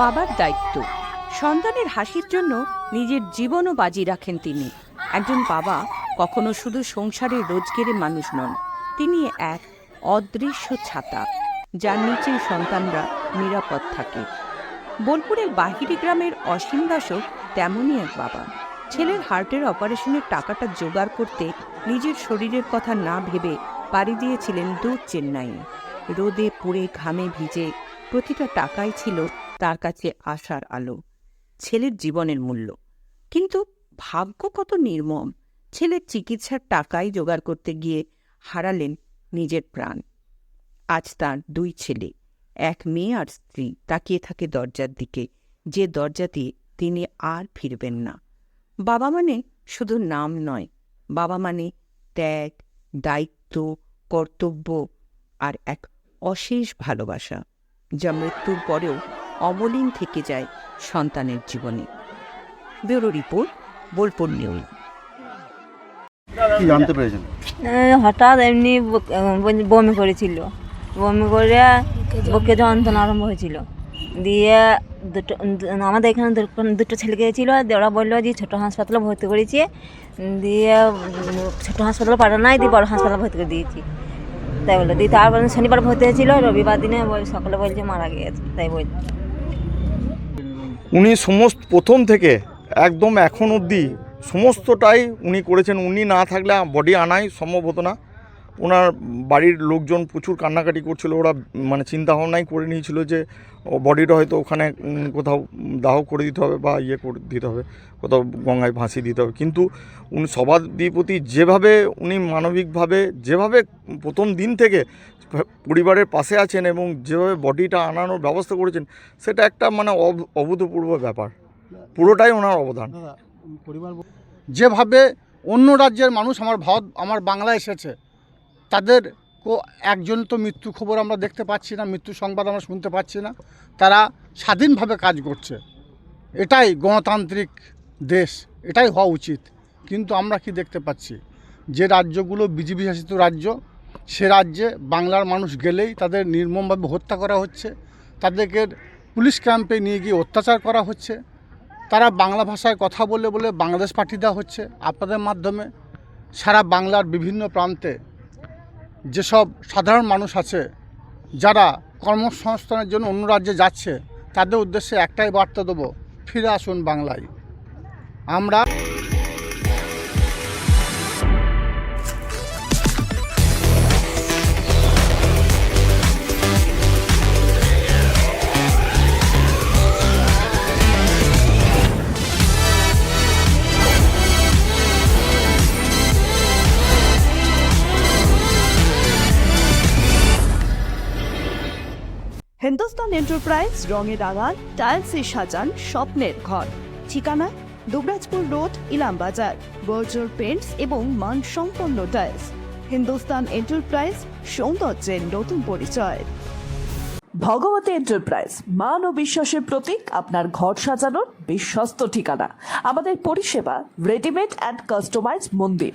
বাবার দায়িত্ব। সন্তানের হাসির জন্য নিজের জীবনও বাজি রাখেন তিনি। একজন বাবা কখনো শুধু সংসারের রোজগেরে মানুষ নন, তিনি এক অদৃশ্য ছাতা, যার নিচে সন্তানরা নিরাপদ থাকে। বোলপুরের বাহিরি গ্রামের অসীম দাসও তেমনই এক বাবা। ছেলের হার্টের অপারেশনের টাকাটা জোগাড় করতে নিজের শরীরের কথা না ভেবে পাড়ি দিয়েছিলেন দূর চেন্নাই রোদে পুড়ে ঘামে ভিজে প্রতিটা টাকাই ছিল তার কাছে আশার আলো। ছেলের জীবনের মূল্য। কিন্তু ভাগ্য কত নির্মম। ছেলের চিকিৎসার টাকাই জোগাড় করতে গিয়ে হারালেন নিজের প্রাণ। আজ তার দুই ছেলে, এক মেয়ে আর স্ত্রী, তাকিয়ে থাকে দরজার দিকে। যে দরজা দিয়ে তিনি আর ফিরবেন না। বাবা মানে শুধু নাম নয়। বাবা মানে ত্যাগ, দায়িত্ব, কর্তব্য আর এক অশেষ ভালোবাসা, যা মৃত্যুর পরেও অমলিন থেকে যায় সন্তানের জীবনে। Bureau report Bolpur news. কি জানতে পেরেছেন? হঠাৎ এমনি বমি- করেছিল। বমি করে বুকে যন্ত্রণা আরম্ভ হয়েছিল। দিয়ে দুটো আমাদের এখানে দুটো- দুটো ছেলে। গিয়েছিল ওরা বলল যে ছোটো হাসপাতালে ভর্তি করেছি। দিয়ে ছোটো হাসপাতালে পাঠা নাই দিয়ে বড় হাসপাতালে ভর্তি করে দিয়েছি। তাই বলল দিয়ে তারপরে শনিবার ভর্তি হয়েছিল রবিবার দিনে বল সকালে বলছে মারা গিয়েছে। তাই বলছে। উনি সমস্ত প্রথম থেকে একদম এখন অবধি সমস্তটাই উনি করেছেন। উনি না থাকলে বডি আনাই সম্ভব হতো না। ওনার বাড়ির লোকজন প্রচুর কান্নাকাটি করছিল, ওরা মানে চিন্তা ভাবনাই করে নিয়েছিল যে বডিটা হয়তো ওখানে কোথাও দাহ করে দিতে হবে বা ইয়ে করে দিতে হবে, কোথাও গঙ্গায় ভাসিয়ে দিতে হবে। কিন্তু উনি প্রতি যেভাবে উনি মানবিকভাবে, যেভাবে প্রথম দিন থেকে পরিবারের পাশে আছেন এবং যেভাবে বডিটা আনানোর ব্যবস্থা করেছেন, সেটা একটা মানে অভূতপূর্ব ব্যাপার। পুরোটাই ওনার অবদান। যেভাবে অন্য রাজ্যের মানুষ, আমার ভারত, আমার বাংলা এসেছে তাদের একজন তো মৃত্যু খবর আমরা দেখতে পাচ্ছি না, মৃত্যু সংবাদ আমরা শুনতে পাচ্ছি না। তারা স্বাধীনভাবে কাজ করছে। এটাই গণতান্ত্রিক দেশ, এটাই হওয়া উচিত। কিন্তু আমরা কি দেখতে পাচ্ছি? যে রাজ্যগুলো বিজেপি শাসিত রাজ্য, সে রাজ্যে বাংলার মানুষ গেলেই তাদের নির্মমভাবে হত্যা করা হচ্ছে, তাদেরকে পুলিশ ক্যাম্পে নিয়ে গিয়ে অত্যাচার করা হচ্ছে। তারা বাংলা ভাষায় কথা বলে বলে বাংলাদেশ পাঠিয়ে দেওয়া হচ্ছে। আপনাদের মাধ্যমে সারা বাংলার বিভিন্ন প্রান্তে যেসব সাধারণ মানুষ আছে, যারা কর্মসংস্থানের জন্য অন্য রাজ্যে যাচ্ছে, তাদের উদ্দেশ্যে একটাই বার্তা দেবো, ফিরে আসুন বাংলায়। আমরা হিন্দুস্তান এন্টারপ্রাইজ, রঙে রাঙান টাইলসে সাজান, স্বপ্নের ঘর। ঠিকানা, Dubrajpur road Ilambazar Berger paints এবং মানসম্পন্ন টাইলস হিন্দুস্তান এন্টারপ্রাইজ, সৌন্দর্যের নতুন পরিচয়। ভগবতী এন্টারপ্রাইজ, মান ও বিশ্বাসের প্রতীক, আপনার ঘর সাজানোর বিশ্বস্ত ঠিকানা। আমাদের পরিষেবা রেডিমেড অ্যান্ড কাস্টমাইজ মন্দির।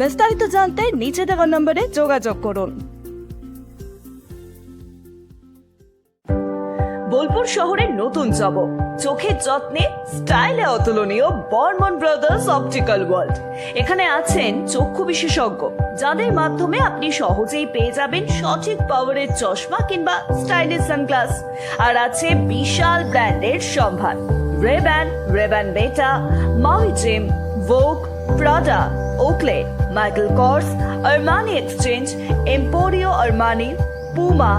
বিস্তারিত জানতে নিচে দেওয়া নম্বরে যোগাযোগ করুন। বোলপুর শহরের নতুন চমক চোখের যত্নে, স্টাইলে অতুলনীয় বর্মন ব্রাদার্স অপটিক্যাল ওয়ার্ল্ড। এখানে আছেন চক্ষু বিশেষজ্ঞ, যাদের মাধ্যমে আপনি সহজেই পেয়ে যাবেন সঠিক পাওয়ারের চশমা কিংবা স্টাইলিশ সানগ্লাস। আর আছে বিশাল ব্র্যান্ডের সম্ভার। Ray-Ban Ray-Ban beta Maui Jim Vogue Prada Oakley Michael Kors Armani Exchange Emporio Armani Puma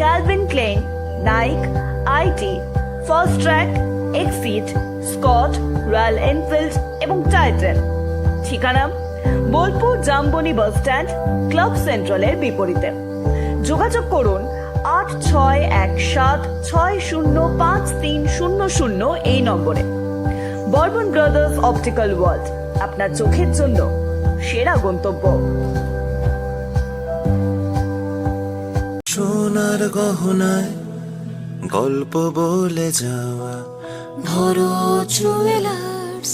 Calvin Klein Nike IT Fastrack exit Scott Royal Enfield এবং টাইটেন ঠিকানা? Bolpur Jamboni bus stand, club সেন্ট্রালের বিপরীতে। যোগাযোগ করুন আট ছয় এক সাত ছয় শূন্য পাঁচ তিন শূন্য শূন্য এই নম্বরে। বর্মন ব্রাদার্স অপটিক্যাল ওয়ার্ল্ড আপনার চোখের জন্য সেরা গন্তব্য। সোনার গহনায় গল্প বলে যাওয়া। ভরো জুয়েলার্স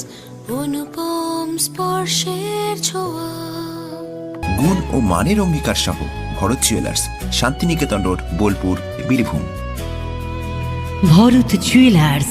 অনুপম স্পর্শের ছোঁয়া। গুণ ও মানের অঙ্গীকার সহ Bharat jewellers Shantiniketan road Bolpur Birbhum. Bharat jewellers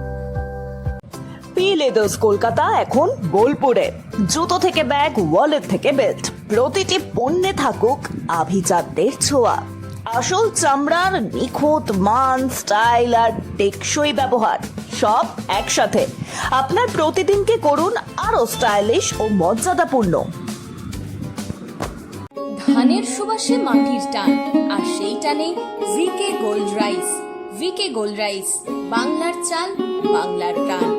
Leathers Kolkata এখন বোলপুরে। জুতো থেকে ব্যাগ ওয়ালেট থেকে বেল্ট প্রতিটি পণ্যে থাকুক আভিজাতদের ছোঁয়া। আসল চামড়ার নিখুঁত মান স্টাইল আর টেকসই ব্যবহার, সব একসাথে। আপনার প্রতিদিনকে করুন আরও স্টাইলিশ ও মর্যাদাপূর্ণ। ধানের সুবাসে মাটির টান, আর সেই টানে VK gold rice VK gold rice বাংলার চাল, বাংলার প্রাণ।